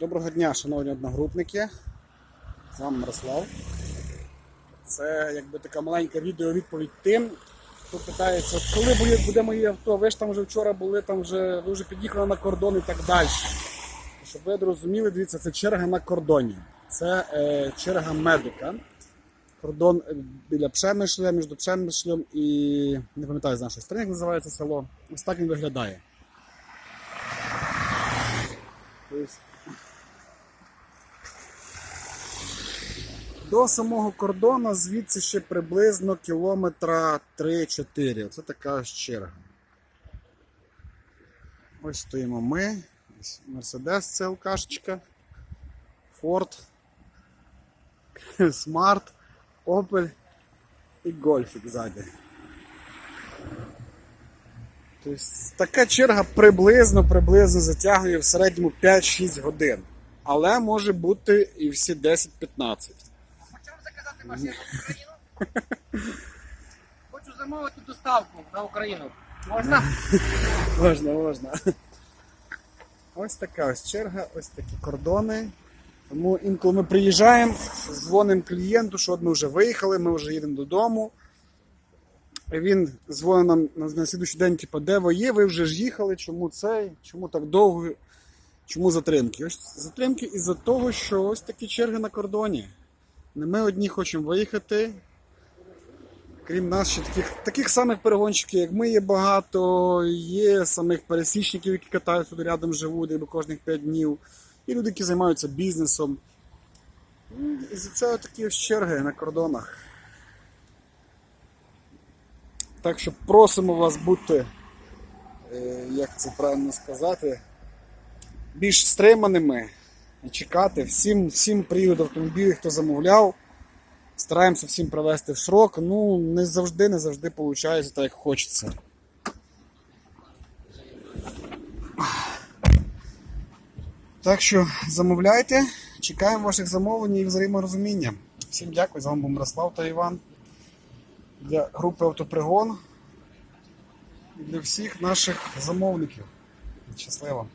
Доброго дня, шановні одногрупники. З вами Мирослав. Це якби така маленька відео-відповідь тим, хто питається, коли буде, моє авто, ви ж там вже вчора були, там вже, ви вже під'їхали на кордон і так далі. Щоб ви розуміли, дивіться, це черга на кордоні. Це е, черга медика. Кордон е, біля Пшемишля, між Пшемишлем і не пам'ятаю з нашої сторони, як називається село. Ось так він виглядає. Тобто, До самого кордону звідси ще приблизно кілометра 3-4. Оце така черга. Ось стоїмо ми. Ось Мерседес це ЛКшечка. Форд, Смарт, Opel і Гольфік ззаді. Тобто така черга приблизно приблизно затягує в середньому 5-6 годин. Але може бути і всі 10-15. Заказати машину в Україну. Хочу замовити доставку на Україну. Можна? Можна, можна. Ось така ось черга, ось такі кордони. Тому інколи ми приїжджаємо, дзвонимо клієнту, що от ми вже виїхали, ми вже їдемо додому. Він дзвонить нам на, на слідуючий день, типу, де ви є, ви вже ж їхали, чому цей, чому так довго, чому затримки? Ось затримки із-за того, що ось такі черги на кордоні. Ми одні хочемо виїхати, Крім нас, ще таких, таких самих перегонщиків, як ми, є багато, є самих пересічників, які катаються тут рядом живуть, якби кожних 5 днів. І люди, які займаються бізнесом. І за це такі черги на кордонах. Так що просимо вас бути, е, як це правильно сказати, більш стриманими і чекати. Всім, всім приїдуть автомобілі, хто замовляв. Стараємося всім провести в срок. Ну, не завжди, не завжди виходить так, як хочеться. Так що замовляйте, чекаємо ваших замовлень і взаєморозуміння. Всім дякую, з вами був Мирослав та Іван. Для групи Автопригон і для всіх наших замовників. Щасливо!